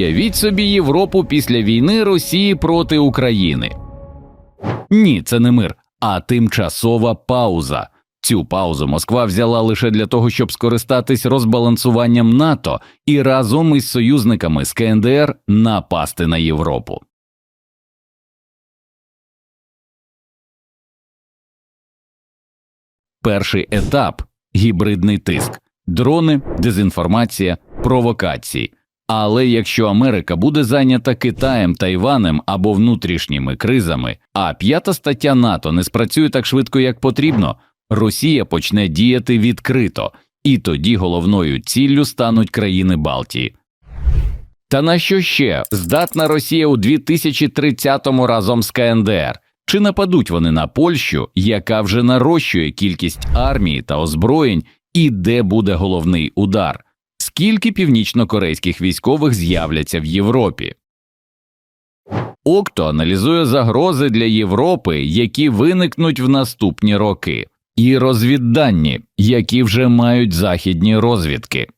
Явіть собі Європу після війни Росії проти України. Ні, це не мир, а тимчасова пауза. Цю паузу Москва взяла лише для того, щоб скористатись розбалансуванням НАТО і разом із союзниками з КНДР напасти на Європу. Перший етап гібридний тиск, дрони, дезінформація, провокації. Але якщо Америка буде зайнята Китаєм, Тайванем або внутрішніми кризами, а п'ята стаття НАТО не спрацює так швидко, як потрібно, Росія почне діяти відкрито, і тоді головною ціллю стануть країни Балтії. Та на що ще здатна Росія у 2030-му разом з КНДР? Чи нападуть вони на Польщу, яка вже нарощує кількість армії та озброєнь, і де буде головний удар? Скільки північнокорейських військових з'являться в Європі? Окто аналізує загрози для Європи, які виникнуть в наступні роки, і розвіддані, які вже мають західні розвідки.